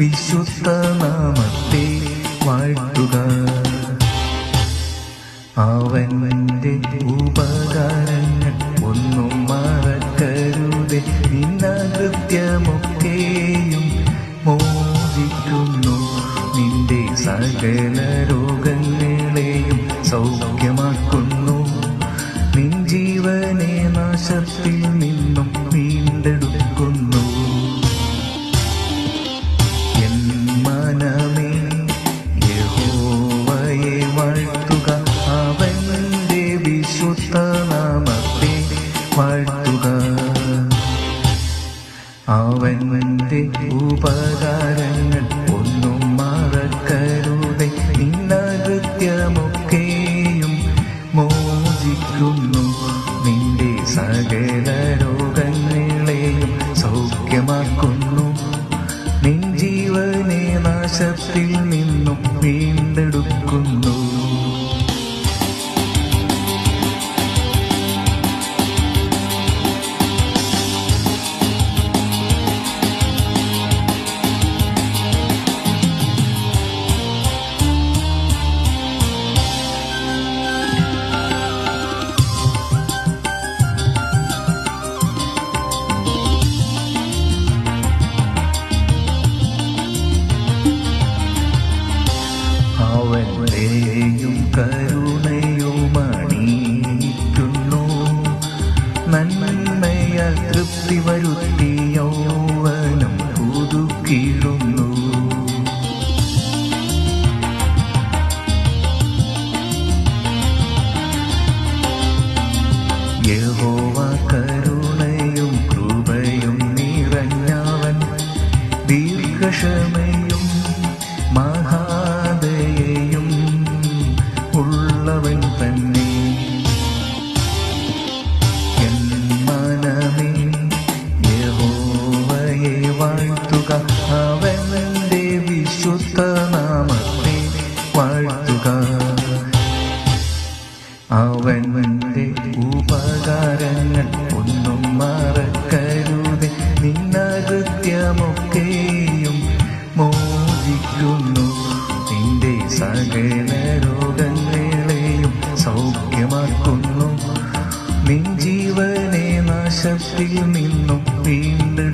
വിശുദ്ധ നാമത്തെ വാഴ്ത്തുക. അവന്റെ ഉപകാരങ്ങൾ ഒന്നും മറക്കരുത്. നിന്ന കൃത്യമൊക്കെയും മോചിക്കുന്നു. നിന്റെ സകല രോഗങ്ങളെയും സൗഖ്യമാക്കുന്നു. നിൻ ജീവനെ നാശത്തിൽ നിന്നും അവന്റെ ഉപകാരങ്ങൾ ഒന്നും മറക്കരുതേ. നിന്നകൃത്യമൊക്കെയും മോചിക്കുന്നു. നിന്റെ സകല രോഗങ്ങളെയും സൗഖ്യമാക്കുന്നു. നിൻ ജീവനെ നാശത്തിൽ അവന്റെയും കരുണയും അണിയിക്കുന്നു. നന്മയാൽ തൃപ്തി വരുത്തി യൗവനം യഹോവ ഉപകാരങ്ങൾ ഒന്നും മറക്കരുതേ. നിന്നകൃത്യമൊക്കെയും മോചിക്കുന്നു. നിന്റെ സകല രോഗങ്ങളെയും സൗഖ്യമാക്കുന്നു. നിൻ ജീവനെ നാശത്തിൽ നിന്നും വീണ്ടും